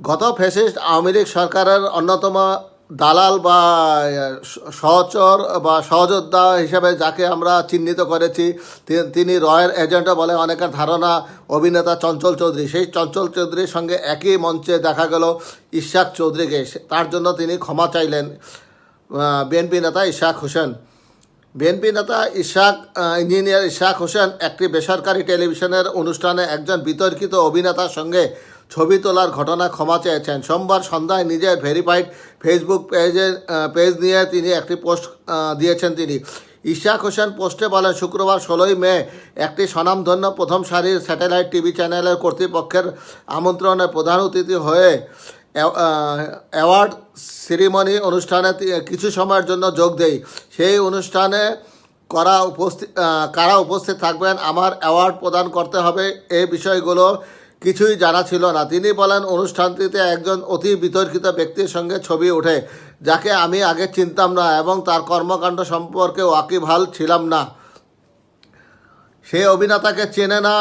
গত ফ্যাসিস্ট আওয়ামী লীগ সরকারের অন্যতম দালাল বা সহচর বা সহযোদ্ধা হিসেবে যাকে আমরা চিহ্নিত করেছি তিনি রয়ের এজেন্টও বলে অনেকের ধারণা, অভিনেতা চঞ্চল চৌধুরী। সেই চঞ্চল চৌধুরীর সঙ্গে একই মঞ্চে দেখা গেল ইশাক চৌধুরীকে। তার জন্য তিনি ক্ষমা চাইলেন বিএনপি নেতা ইশাক হোসেন। বিএনপি নেতা ইশাক ইঞ্জিনিয়ার ইশাক হোসেন একটি বেসরকারি টেলিভিশনের অনুষ্ঠানে একজন বিতর্কিত অভিনেতার সঙ্গে ছবি তোলার ঘটনা ক্ষমা চেয়েছেন। সোমবার সন্ধ্যায় নিজের ভেরিফাইড ফেসবুক পেজের পেজ নিয়ে তিনি একটি পোস্ট দিয়েছেন তিনি। ইশাক হোসেন পোস্টে বলেন, শুক্রবার ষোলোই মে একটি স্বনামধন্য প্রথম সারির স্যাটেলাইট টিভি চ্যানেলের কর্তৃপক্ষের আমন্ত্রণে প্রধান অতিথি হয়ে অ্যাওয়ার্ড সেরিমনি অনুষ্ঠানে কিছু সময়ের জন্য যোগ দেই। সেই অনুষ্ঠানে করা উপস্থিত কারা উপস্থিত থাকবেন, আমার অ্যাওয়ার্ড প্রদান করতে হবে। এই বিষয়গুলো কিছুই জানা ছিল না। তিনি বলেন, অনুষ্ঠানটিতে একজন অতি বিতর্কিত ব্যক্তির সঙ্গে ছবি ওঠে, যাকে আমি আগে চিনতাম না এবং তার কর্মকাণ্ড সম্পর্কে ওয়াকিবহাল ছিলাম না। সে অভিনেতাকে চেনে না।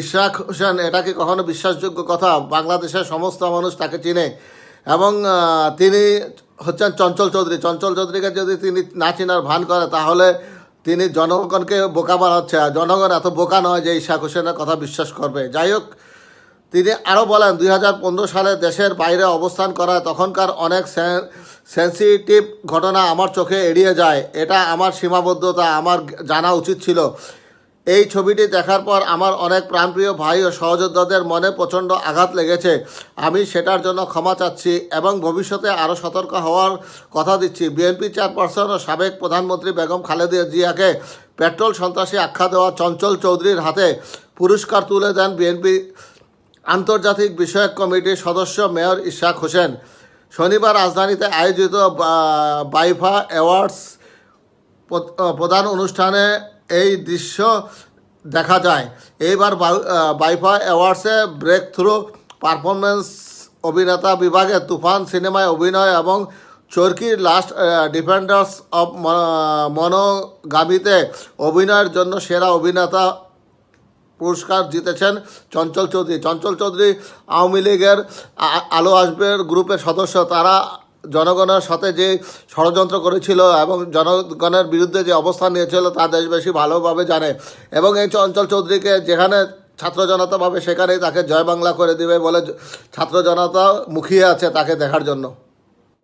ইশরাক হোসেন, এটা কি কখনো বিশ্বাসযোগ্য কথা? বাংলাদেশের সমস্ত মানুষ তাকে চিনে এবং তিনি হচ্ছেন চঞ্চল চৌধুরী। চঞ্চল চৌধুরীকে যদি তিনি না চেনার ভান করে, তাহলে তিনি জনগণকে বোকা বানাচ্ছে। আর জনগণ এত বোকা নয় যে ইশাক হোসেনের কথা বিশ্বাস করবে। যাই হোক তিনি আরও বলেন, দুই হাজার পনেরো সালে দেশের বাইরে অবস্থান করা তখনকার অনেক সেন্সিটিভ ঘটনা আমার চোখে এড়িয়ে যায়। এটা আমার সীমাবদ্ধতা, আমার জানা উচিত ছিল। এই ছবিটি দেখার পর আমার অনেক প্রাণপ্রিয় ভাই ও সহযোদ্ধাদের মনে প্রচণ্ড আঘাত লেগেছে। আমি সেটার জন্য ক্ষমা চাচ্ছি এবং ভবিষ্যতে আরও সতর্ক হওয়ার কথা দিচ্ছি। বিএনপি চেয়ারপারসন ও সাবেক প্রধানমন্ত্রী বেগম খালেদা জিয়াকে পেট্রোল সন্ত্রাসী আখ্যা দেওয়া চঞ্চল চৌধুরীর হাতে পুরস্কার তুলে দেন বিএনপি আন্তর্জাতিক বিষয়ক কমিটির সদস্য মেয়র ইশাক হোসেন। শনিবার রাজধানীতে আয়োজিত বাইফা অ্যাওয়ার্ডস প্রধান অনুষ্ঠানে এই দৃশ্য দেখা যায়। এইবার বাই- বাইফা অ্যাওয়ার্ডসে ব্রেক থ্রু পারফরমেন্স অভিনেতা বিভাগে তুফান সিনেমায় অভিনয় এবং চরকির লাস্ট ডিফেন্ডার্স অব মনোগামীতে অভিনয়ের জন্য সেরা অভিনেতা পুরস্কার জিতেছেন চঞ্চল চৌধুরী। চঞ্চল চৌধুরী আওয়ামী লীগের আলো আসবের গ্রুপের সদস্য। তারা জনগণের সাথে যে ষড়যন্ত্র করেছিল এবং জনগণের বিরুদ্ধে যে অবস্থান নিয়েছিল তা দেশবাসী ভালোভাবে জানে। এবং এই চঞ্চল চৌধুরীকে যেখানে ছাত্র জনতা পাবে সেখানেই তাকে জয় বাংলা করে দিবে বলে ছাত্র জনতা মুখিয়ে আছে তাকে দেখার জন্য।